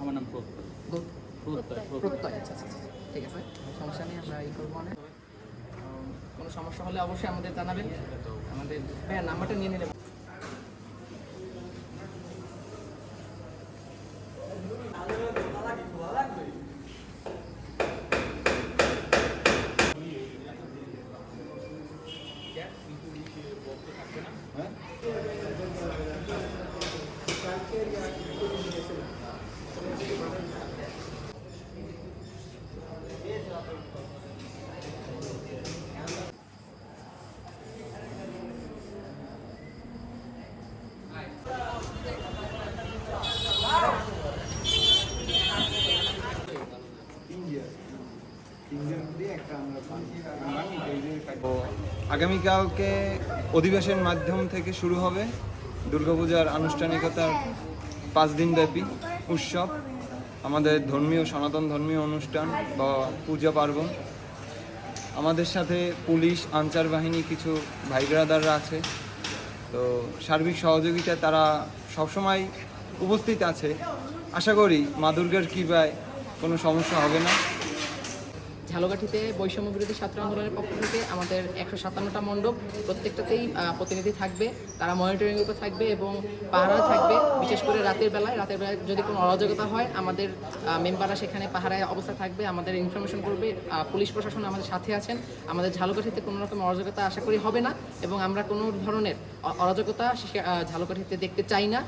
আমার নাম প্রত্যয়। প্রত্যয়। প্রত্যয় আচ্ছা আচ্ছা, আচ্ছা আচ্ছা ঠিক আছে সমস্যা নেই আমরা এই করব না কোনো সমস্যা হলে অবশ্যই আমাদের জানাবেন। আমাদের হ্যাঁ নাম্বারটা নিয়ে নিলে আগামীকালকে অধিবেশন মাধ্যম থেকে শুরু হবে দুর্গাপূজার আনুষ্ঠানিকতার পাঁচ দিনব্যাপী উৎসব, আমাদের ধর্মীয়, সনাতন ধর্মীয় অনুষ্ঠান বা পূজা পার্বণ। আমাদের সাথে পুলিশ, আনসার বাহিনী, কিছু ভাই ব্রাদাররা আছে। তো সার্বিক সহযোগিতায় তারা সবসময় উপস্থিত আছে। আশা করি মা দুর্গার কৃপায় কোনো সমস্যা হবে না। ঝালকাঠিতে বৈষম্য বিরোধী ছাত্র আন্দোলনের পক্ষ থেকে আমাদের একশো সাতান্নটা মণ্ডপ প্রত্যেকটাতেই প্রতিনিধি থাকবে, তারা মনিটরিং উপর থাকবে এবং পাহারা থাকবে, বিশেষ করে রাতের বেলায়। রাতের বেলায় যদি কোনো অরাজকতা হয়, আমাদের মেম্বাররা সেখানে পাহারায় অবস্থা থাকবে, আমাদের ইনফরমেশন করবে পুলিশ প্রশাসন আমাদের সাথে আছেন। আমাদের ঝালকাঠিতে কোনো রকম অরাজকতা আশা করি হবে না এবং আমরা কোনো ধরনের অরাজকতা ঝালকাঠিতে দেখতে চাই না।